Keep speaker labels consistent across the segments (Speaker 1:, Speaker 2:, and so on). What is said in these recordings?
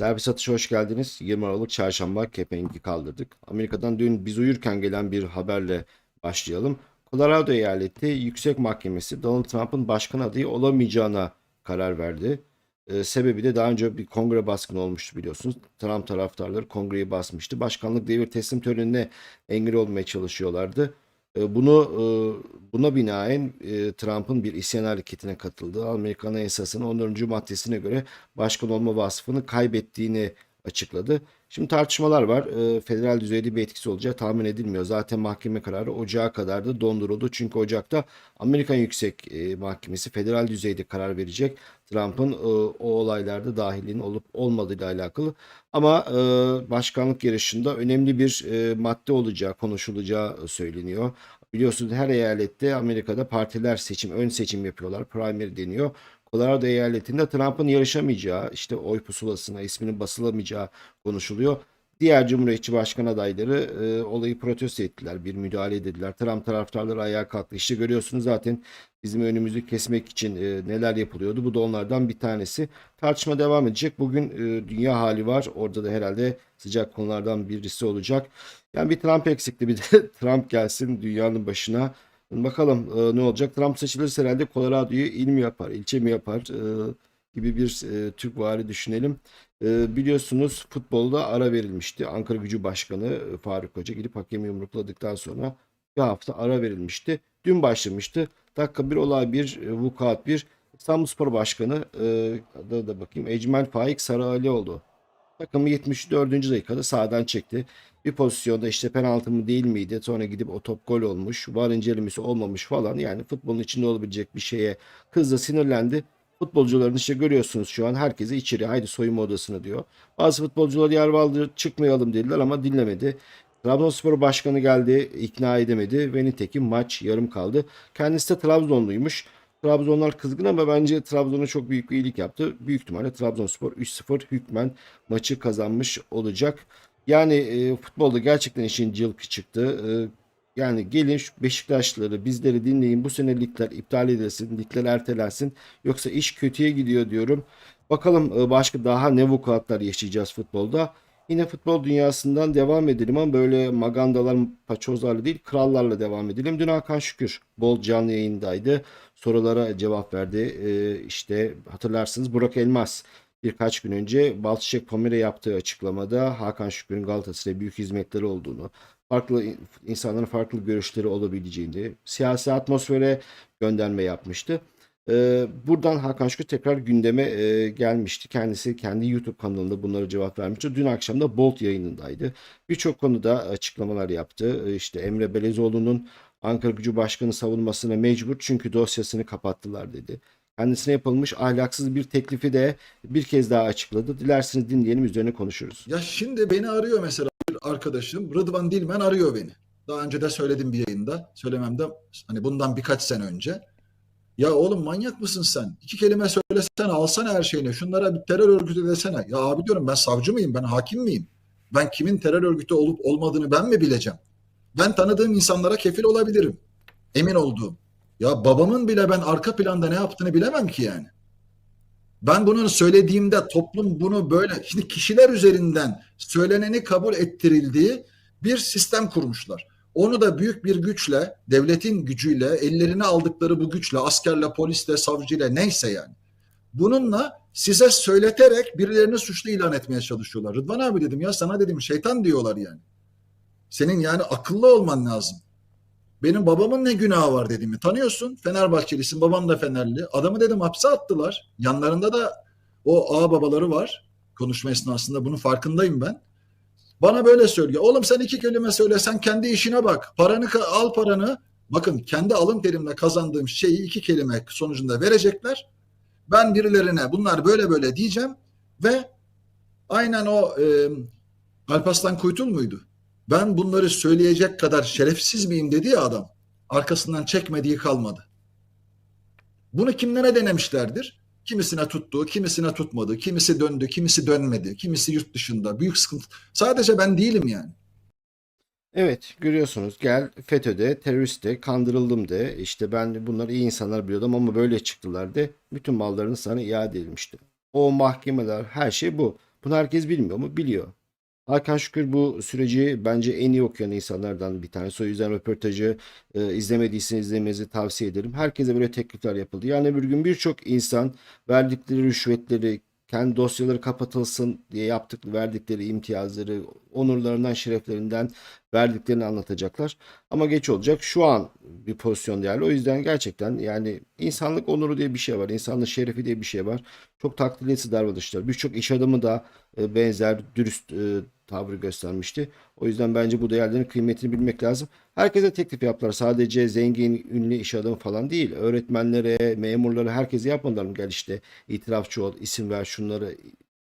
Speaker 1: Servis atışa hoş geldiniz. 20 Aralık Çarşamba kepengi kaldırdık. Amerika'dan dün biz uyurken gelen bir haberle başlayalım. Colorado eyaleti Yüksek Mahkemesi Donald Trump'ın başkan adayı olamayacağına karar verdi. Ee, sebebi de daha önce bir kongre baskını olmuştu biliyorsunuz. Trump taraftarları kongreyi basmıştı. Başkanlık devir teslim törenine engel olmaya çalışıyorlardı. Ee, Bunu e, buna binaen e, Trump'ın bir isyan hareketine katıldığı Amerikan Anayasası'nın 14. maddesine göre başkan olma vasfını kaybettiğini açıkladı. Şimdi tartışmalar var. E, Federal düzeyde bir etkisi olacağı tahmin edilmiyor. Zaten mahkeme kararı ocağa kadar da donduruldu. Çünkü Ocak'ta Amerikan Yüksek e, Mahkemesi federal düzeyde karar verecek. Trump'ın e, o olaylarda dahilinin olup olmadığıyla alakalı. Ama e, başkanlık yarışında önemli bir e, madde olacağı konuşulacağı söyleniyor. Biliyorsunuz her eyalette Amerika'da partiler seçim, ön seçim yapıyorlar. Primary deniyor. Colorado eyaletinde Trump'ın yarışamayacağı, işte oy pusulasına isminin basılamayacağı konuşuluyor. Diğer Cumhuriyetçi Başkan adayları e, olayı protesto ettiler, bir müdahale dediler. Trump taraftarları ayağa kalktı. İşte görüyorsunuz zaten bizim önümüzü kesmek için e, neler yapılıyordu. Bu da onlardan bir tanesi. Tartışma devam edecek. Bugün e, dünya hali var. Orada da herhalde sıcak konulardan birisi olacak. Yani bir Trump eksikti bir de Trump gelsin dünyanın başına. Bakalım e, ne olacak. Trump seçilirse herhalde Colorado'yu il mi yapar, ilçe mi yapar e, gibi bir e, Türk vari düşünelim. E, biliyorsunuz futbolda ara verilmişti. Ankara Gücü Başkanı e, Faruk Hoca gidip hakemi yumrukladıktan sonra bir hafta ara verilmişti. Dün başlamıştı. Dakika bir olay bir, e, vukuat bir. İstanbulspor Başkanı e, adına da bakayım. Ecmel Faik Sarıali oldu. Takımı 74. dakikada sağdan çekti. Bir pozisyonda işte penaltı mı değil miydi? Sonra gidip o top gol olmuş. Var incelemesi olmamış falan. Yani futbolun içinde olabilecek bir şeye kızla sinirlendi. Futbolcuların işte görüyorsunuz şu an herkese içeri haydi soyunma odasına diyor. Bazı futbolcular yer aldı çıkmayalım dediler ama dinlemedi. Trabzonspor başkanı geldi ikna edemedi ve nitekim maç yarım kaldı. Kendisi de Trabzonluymuş. Trabzonlar kızgın ama bence Trabzon'a çok büyük bir iyilik yaptı. Büyük ihtimalle Trabzonspor 3-0 hükmen maçı kazanmış olacak. Yani e, futbolda gerçekten işin cılkı çıktı. E, yani gelin şu Beşiktaşlıları bizleri dinleyin. Bu sene ligler iptal edilsin, ligler ertelensin. Yoksa iş kötüye gidiyor diyorum. Bakalım e, başka daha ne vukuatlar yaşayacağız futbolda. Yine futbol dünyasından devam edelim ama böyle magandalar, paçozlarla değil krallarla devam edelim. Dün Hakan Şükür bol canlı yayındaydı. Sorulara cevap verdi. E, işte hatırlarsınız Burak Elmas birkaç gün önce Balçıçek Pamir'e yaptığı açıklamada Hakan Şükür'ün Galatasaray'a büyük hizmetleri olduğunu, farklı insanların farklı görüşleri olabileceğini, siyasi atmosfere gönderme yapmıştı. Ee, buradan Hakan Şükür tekrar gündeme e, gelmişti. Kendisi kendi YouTube kanalında bunlara cevap vermişti. Dün akşam da Bolt yayınındaydı. Birçok konuda açıklamalar yaptı. İşte Emre Belezoğlu'nun Ankara Gücü Başkanı savunmasına mecbur çünkü dosyasını kapattılar dedi. Kendisine yapılmış ahlaksız bir teklifi de bir kez daha açıkladı. Dilerseniz dinleyelim üzerine konuşuruz.
Speaker 2: Ya şimdi beni arıyor mesela bir arkadaşım Rıdvan Dilmen arıyor beni. Daha önce de söyledim bir yayında. Söylememde hani bundan birkaç sene önce. Ya oğlum manyak mısın sen? İki kelime söylesene alsana her şeyini. Şunlara bir terör örgütü desene. Ya abi diyorum ben savcı mıyım? Ben hakim miyim? Ben kimin terör örgütü olup olmadığını ben mi bileceğim? Ben tanıdığım insanlara kefil olabilirim. Emin olduğum. Ya babamın bile ben arka planda ne yaptığını bilemem ki yani. Ben bunu söylediğimde toplum bunu böyle şimdi kişiler üzerinden söyleneni kabul ettirildiği bir sistem kurmuşlar. Onu da büyük bir güçle, devletin gücüyle, ellerine aldıkları bu güçle, askerle, polisle, savcıyla neyse yani. Bununla size söyleterek birilerini suçlu ilan etmeye çalışıyorlar. Rıdvan abi dedim ya sana dedim şeytan diyorlar yani. Senin yani akıllı olman lazım. Benim babamın ne günahı var dedim. Tanıyorsun Fenerbahçelisin babam da Fenerli. Adamı dedim hapse attılar. Yanlarında da o ağa babaları var. Konuşma esnasında bunun farkındayım ben. Bana böyle söylüyor. Oğlum sen iki kelime söyle sen kendi işine bak. Paranı al paranı. Bakın kendi alın terimle kazandığım şeyi iki kelime sonucunda verecekler. Ben birilerine bunlar böyle böyle diyeceğim ve aynen o e, Alparslan Kuytul muydu? Ben bunları söyleyecek kadar şerefsiz miyim dedi ya adam. Arkasından çekmediği kalmadı. Bunu kimlere denemişlerdir? Kimisine tuttu, kimisine tutmadı, kimisi döndü, kimisi dönmedi, kimisi yurt dışında. Büyük sıkıntı. Sadece ben değilim yani.
Speaker 1: Evet görüyorsunuz gel FETÖ'de teröriste kandırıldım de işte ben bunlar iyi insanlar biliyordum ama böyle çıktılar de bütün mallarını sana iade edilmişti. O mahkemeler her şey bu. Bunu herkes bilmiyor mu? Biliyor. Hakan Şükür bu süreci bence en iyi okuyan insanlardan bir tanesi. O yüzden röportajı e, izlemediyseniz izlemenizi tavsiye ederim. Herkese böyle teklifler yapıldı. Yani bir gün birçok insan verdikleri rüşvetleri, kendi dosyaları kapatılsın diye yaptık, verdikleri imtiyazları, onurlarından, şereflerinden verdiklerini anlatacaklar. Ama geç olacak. Şu an bir pozisyon değerli. O yüzden gerçekten yani insanlık onuru diye bir şey var. İnsanlık şerefi diye bir şey var. Çok takdir edilesi davranışlar. Birçok iş adamı da e, benzer dürüst e, tavrı göstermişti. O yüzden bence bu değerlerin kıymetini bilmek lazım. Herkese teklif yaptılar. Sadece zengin, ünlü iş adamı falan değil. Öğretmenlere, memurlara, herkese yapmadılar mı? Gel işte itirafçı ol, isim ver şunları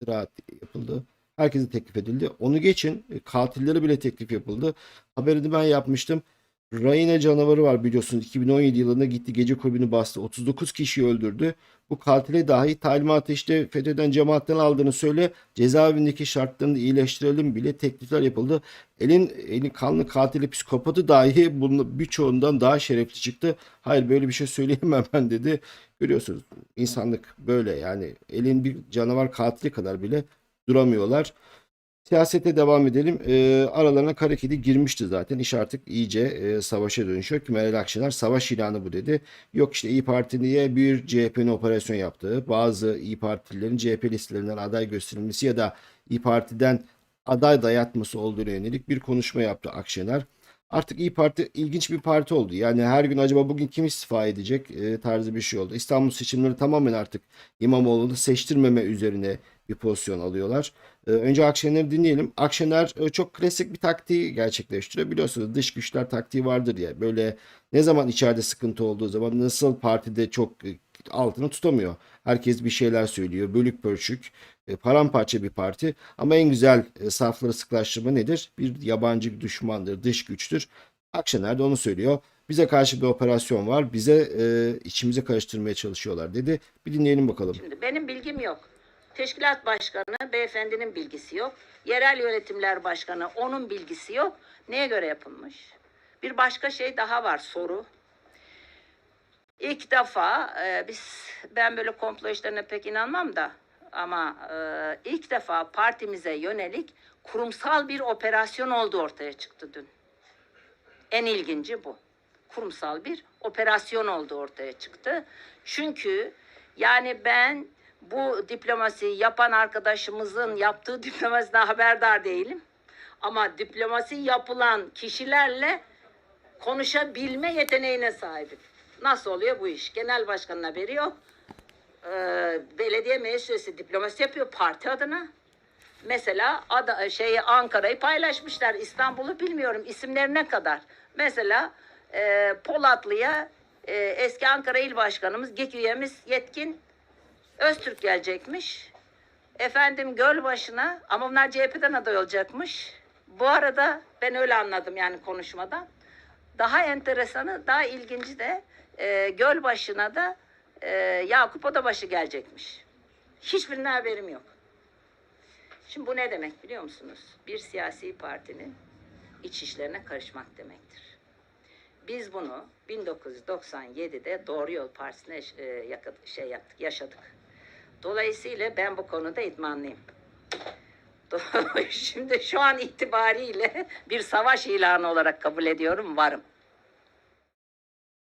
Speaker 1: iftira yapıldı. Herkese teklif edildi. Onu geçin. e, Katillere bile teklif yapıldı. Haberini ben yapmıştım. Rayne canavarı var biliyorsunuz. 2017 yılında gitti gece kulübünü bastı. 39 kişiyi öldürdü. Bu katile dahi talimatı işte FETÖ'den cemaatten aldığını söyle. Cezaevindeki şartlarını iyileştirelim bile teklifler yapıldı. Elin, elin kanlı katili psikopatı dahi bunun birçoğundan daha şerefli çıktı. Hayır böyle bir şey söyleyemem ben dedi. Görüyorsunuz insanlık böyle yani elin bir canavar katili kadar bile duramıyorlar. Siyasete devam edelim. Ee, aralarına kara kedi girmişti zaten. İş artık iyice e, savaşa dönüşüyor. Meral Akşener savaş ilanı bu dedi. Yok işte İyi Parti diye bir CHP'nin operasyon yaptığı, bazı İyi Partililerin CHP listelerinden aday gösterilmesi ya da İyi Parti'den aday dayatması olduğuna yönelik bir konuşma yaptı Akşener. Artık İyi Parti ilginç bir parti oldu. Yani her gün acaba bugün kim istifa edecek e, tarzı bir şey oldu. İstanbul seçimleri tamamen artık İmamoğlu'nu seçtirmeme üzerine bir pozisyon alıyorlar. Ee, önce Akşener'i dinleyelim. Akşener e, çok klasik bir taktiği gerçekleştiriyor. Biliyorsunuz dış güçler taktiği vardır ya. Böyle ne zaman içeride sıkıntı olduğu zaman nasıl partide çok e, altını tutamıyor. Herkes bir şeyler söylüyor. Bölük pörçük, e, paramparça bir parti. Ama en güzel e, safları sıklaştırma nedir? Bir yabancı düşmandır, dış güçtür. Akşener de onu söylüyor. Bize karşı bir operasyon var. Bize e, içimize karıştırmaya çalışıyorlar dedi. Bir dinleyelim bakalım.
Speaker 3: Şimdi benim bilgim yok. Teşkilat başkanı beyefendinin bilgisi yok. Yerel yönetimler başkanı onun bilgisi yok. Neye göre yapılmış? Bir başka şey daha var soru. İlk defa e, biz ben böyle komplo işlerine pek inanmam da ama e, ilk defa partimize yönelik kurumsal bir operasyon olduğu ortaya çıktı dün. En ilginci bu. Kurumsal bir operasyon olduğu ortaya çıktı. Çünkü yani ben bu diplomasi yapan arkadaşımızın yaptığı diplomasiden haberdar değilim. Ama diplomasi yapılan kişilerle konuşabilme yeteneğine sahibim. Nasıl oluyor bu iş? Genel başkanın haberi yok. Ee, belediye meclis üyesi diplomasi yapıyor parti adına. Mesela ada, şeyi Ankara'yı paylaşmışlar. İstanbul'u bilmiyorum isimlerine kadar. Mesela e, Polatlı'ya e, eski Ankara İl Başkanımız, GEK üyemiz Yetkin Öztürk gelecekmiş. Efendim Gölbaşı'na ama bunlar CHP'den aday olacakmış. Bu arada ben öyle anladım yani konuşmadan. Daha enteresanı, daha ilginci de e, Gölbaşı'na da e, Yakup Odabaşı gelecekmiş. Hiçbirinden haberim yok. Şimdi bu ne demek biliyor musunuz? Bir siyasi partinin iç işlerine karışmak demektir. Biz bunu 1997'de Doğru Yol Partisi'ne e, şey yaptık, yaşadık. Dolayısıyla ben bu konuda idmanlıyım. Şimdi şu an itibariyle bir savaş ilanı olarak kabul ediyorum, varım.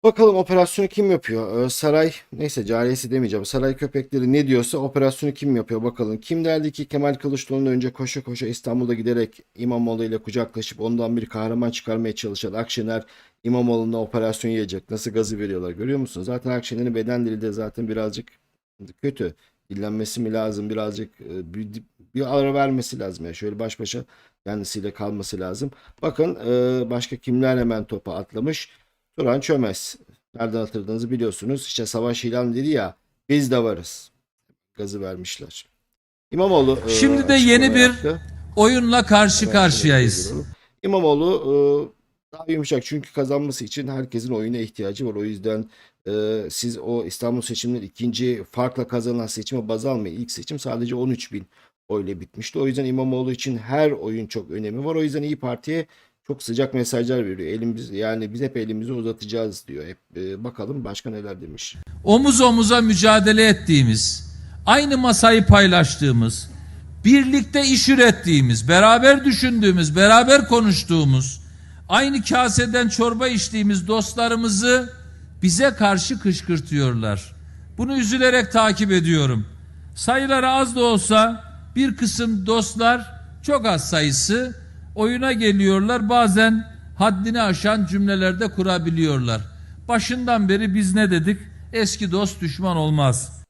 Speaker 1: Bakalım operasyonu kim yapıyor? Ee, saray neyse cariyesi demeyeceğim. Saray köpekleri ne diyorsa operasyonu kim yapıyor bakalım. Kim derdi ki Kemal Kılıçdaroğlu'nun önce koşa koşa İstanbul'a giderek İmamoğlu ile kucaklaşıp ondan bir kahraman çıkarmaya çalışan Akşener İmamoğlu'na operasyon yiyecek. Nasıl gazı veriyorlar görüyor musunuz? Zaten Akşener'in beden dili de zaten birazcık kötü. Dinlenmesi mi lazım birazcık e, bir, bir ara vermesi lazım. Yani şöyle baş başa kendisiyle kalması lazım. Bakın e, başka kimler hemen topa atlamış. Turan Çömez. Nereden hatırladığınızı biliyorsunuz. İşte savaş ilan dedi ya. Biz de varız. Gazı vermişler. İmamoğlu e,
Speaker 4: Şimdi de
Speaker 1: açıklama
Speaker 4: yeni bir
Speaker 1: yaptı.
Speaker 4: oyunla karşı karşıyayız.
Speaker 1: İmamoğlu e, daha yumuşak çünkü kazanması için herkesin oyuna ihtiyacı var. O yüzden e, siz o İstanbul seçimleri ikinci farkla kazanılan seçime baz almayın. İlk seçim sadece 13 bin oyla bitmişti. O yüzden İmamoğlu için her oyun çok önemi var. O yüzden İyi Parti'ye çok sıcak mesajlar veriyor. Elimiz yani biz hep elimizi uzatacağız diyor. Hep e, bakalım başka neler demiş.
Speaker 4: Omuz omuza mücadele ettiğimiz, aynı masayı paylaştığımız, birlikte iş ürettiğimiz, beraber düşündüğümüz, beraber konuştuğumuz, aynı kaseden çorba içtiğimiz dostlarımızı bize karşı kışkırtıyorlar. Bunu üzülerek takip ediyorum. Sayıları az da olsa bir kısım dostlar çok az sayısı oyuna geliyorlar. Bazen haddini aşan cümlelerde kurabiliyorlar. Başından beri biz ne dedik? Eski dost düşman olmaz.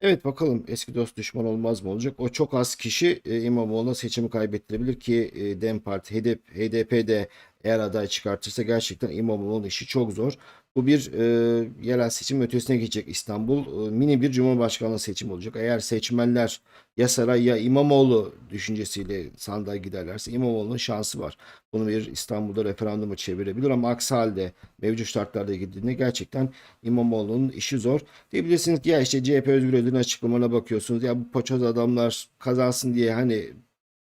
Speaker 1: Evet bakalım eski dost düşman olmaz mı olacak? O çok az kişi e, İmamoğlu'na seçimi kaybettirebilir ki e, DEM Parti, HDP, HDP eğer aday çıkartırsa gerçekten İmamoğlu'nun işi çok zor. Bu bir e, yerel seçim ötesine geçecek İstanbul. E, mini bir Cumhurbaşkanlığı seçimi olacak. Eğer seçmenler ya saray ya İmamoğlu düşüncesiyle sandığa giderlerse İmamoğlu'nun şansı var. Bunu bir İstanbul'da referanduma çevirebilir ama aksi halde mevcut şartlarda gittiğinde gerçekten İmamoğlu'nun işi zor. Diyebilirsiniz ki ya işte CHP Özgür Özel'in açıklamalarına bakıyorsunuz. Ya bu paçoz adamlar kazansın diye hani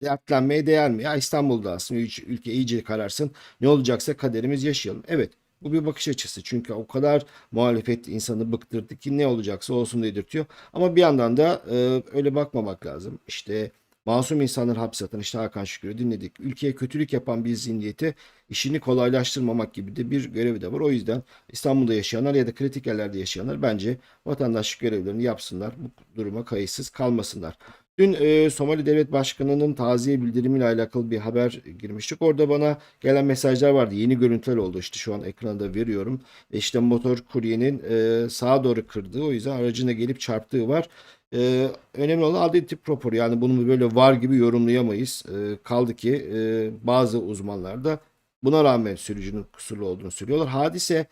Speaker 1: dertlenmeye değer mi? Ya İstanbul'da aslında ülke iyice kararsın. Ne olacaksa kaderimiz yaşayalım. Evet. Bu bir bakış açısı. Çünkü o kadar muhalefet insanı bıktırdı ki ne olacaksa olsun dedirtiyor. Ama bir yandan da e, öyle bakmamak lazım. İşte masum insanları hapse atan işte Hakan Şükür'ü dinledik. Ülkeye kötülük yapan bir zihniyeti işini kolaylaştırmamak gibi de bir görevi de var. O yüzden İstanbul'da yaşayanlar ya da kritik yerlerde yaşayanlar bence vatandaşlık görevlerini yapsınlar. Bu duruma kayıtsız kalmasınlar. Dün e, Somali Devlet Başkanı'nın taziye bildirimiyle alakalı bir haber girmiştik. Orada bana gelen mesajlar vardı. Yeni görüntüler oldu. İşte şu an ekranda veriyorum. E, İşte motor kuryenin e, sağa doğru kırdığı o yüzden aracına gelip çarptığı var. E, önemli olan adli tıp raporu. Yani bunu böyle var gibi yorumlayamayız. E, kaldı ki e, bazı uzmanlar da buna rağmen sürücünün kusurlu olduğunu söylüyorlar. Hadise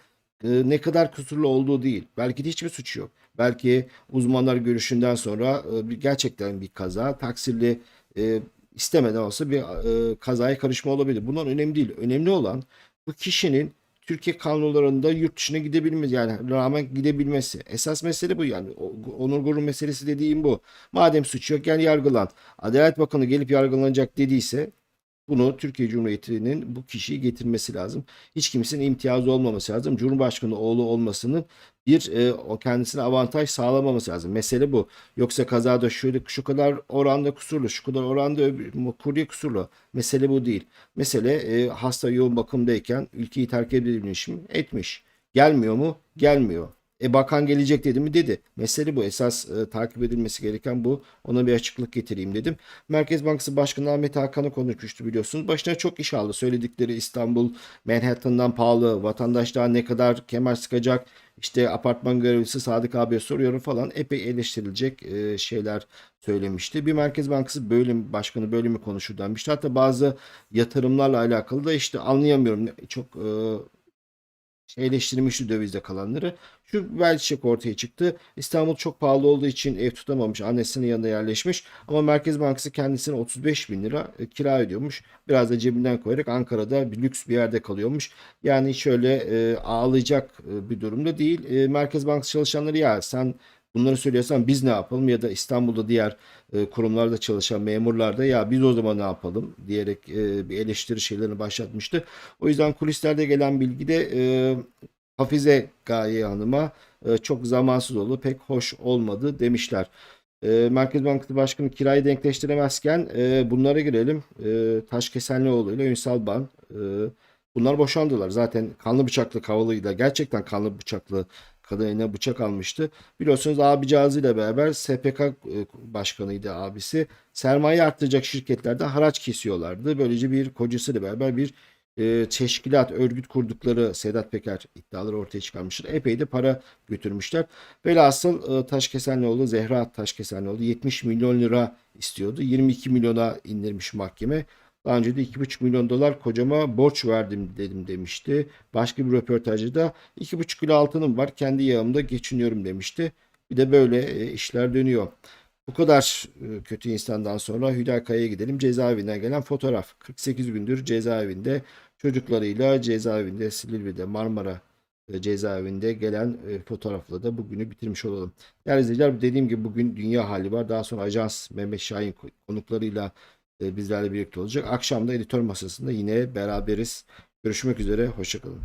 Speaker 1: e, ne kadar kusurlu olduğu değil. Belki de hiçbir suçu yok. Belki uzmanlar görüşünden sonra e, gerçekten bir kaza, taksirli e, istemeden olsa bir e, kazaya karışma olabilir. Bunlar önemli değil. Önemli olan bu kişinin Türkiye kanunlarında yurt dışına gidebilmesi yani rağmen gidebilmesi. Esas mesele bu yani. Onur gurur meselesi dediğim bu. Madem suç yok gel yargılan. Adalet Bakanı gelip yargılanacak dediyse bunu Türkiye Cumhuriyeti'nin bu kişiyi getirmesi lazım. Hiç kimsenin imtiyazı olmaması lazım. Cumhurbaşkanı oğlu olmasının bir e, o kendisine avantaj sağlamaması lazım. Mesele bu. Yoksa kazada şöyle şu kadar oranda kusurlu, şu kadar oranda kurye kusurlu. Mesele bu değil. Mesele e, hasta yoğun bakımdayken ülkeyi terk edebilmiş mi? Etmiş. Gelmiyor mu? Gelmiyor. E bakan gelecek dedi mi? Dedi. Mesele bu. Esas e, takip edilmesi gereken bu. Ona bir açıklık getireyim dedim. Merkez Bankası Başkanı Ahmet Hakan'ı konuşmuştu biliyorsunuz. Başına çok iş aldı. Söyledikleri İstanbul Manhattan'dan pahalı. Vatandaş daha ne kadar kemer sıkacak. İşte apartman görevlisi Sadık abiye soruyorum falan. Epey eleştirilecek e, şeyler söylemişti. Bir Merkez Bankası bölüm başkanı böyle mi konuşur denmişti. Hatta bazı yatırımlarla alakalı da işte anlayamıyorum. Çok e, eleştirmişti dövizde kalanları. Şu Belçik ortaya çıktı. İstanbul çok pahalı olduğu için ev tutamamış. Annesinin yanında yerleşmiş. Ama Merkez Bankası kendisine 35 bin lira e, kira ödüyormuş. Biraz da cebinden koyarak Ankara'da bir lüks bir yerde kalıyormuş. Yani hiç öyle e, ağlayacak e, bir durumda değil. E, Merkez Bankası çalışanları ya sen bunları söylüyorsan biz ne yapalım ya da İstanbul'da diğer e, kurumlarda çalışan memurlar da ya biz o zaman ne yapalım diyerek e, bir eleştiri şeylerini başlatmıştı. O yüzden kulislerde gelen bilgi de e, Hafize Gaye Hanım'a e, çok zamansız oldu, pek hoş olmadı demişler. E, Merkez Bankası Başkanı kirayı denkleştiremezken e, bunlara girelim. E, Taşkesenlioğlu ile Ünsal Ban e, bunlar boşandılar. Zaten kanlı bıçaklı kavalıyla gerçekten kanlı bıçaklı kadına bıçak almıştı. Biliyorsunuz abicazıyla beraber SPK e, başkanıydı abisi. Sermaye arttıracak şirketlerde haraç kesiyorlardı. Böylece bir kocasıyla beraber bir e, teşkilat, örgüt kurdukları Sedat Peker iddiaları ortaya çıkarmışlar. Epey de para götürmüşler. Velhasıl e, Taşkesenlioğlu, Zehra Taşkesenlioğlu 70 milyon lira istiyordu. 22 milyona indirmiş mahkeme. Daha önce de 2,5 milyon dolar kocama borç verdim dedim demişti. Başka bir röportajda da 2,5 kilo altınım var kendi yağımda geçiniyorum demişti. Bir de böyle e, işler dönüyor. Bu kadar e, kötü insandan sonra Hüdakaya'ya gidelim. Cezaevinden gelen fotoğraf. 48 gündür cezaevinde çocuklarıyla cezaevinde Silivri'de Marmara e, cezaevinde gelen fotoğrafla da bugünü bitirmiş olalım. Değerli izleyiciler dediğim gibi bugün dünya hali var. Daha sonra Ajans Mehmet Şahin konuklarıyla e, bizlerle birlikte olacak. Akşam da editör masasında yine beraberiz. Görüşmek üzere. Hoşçakalın.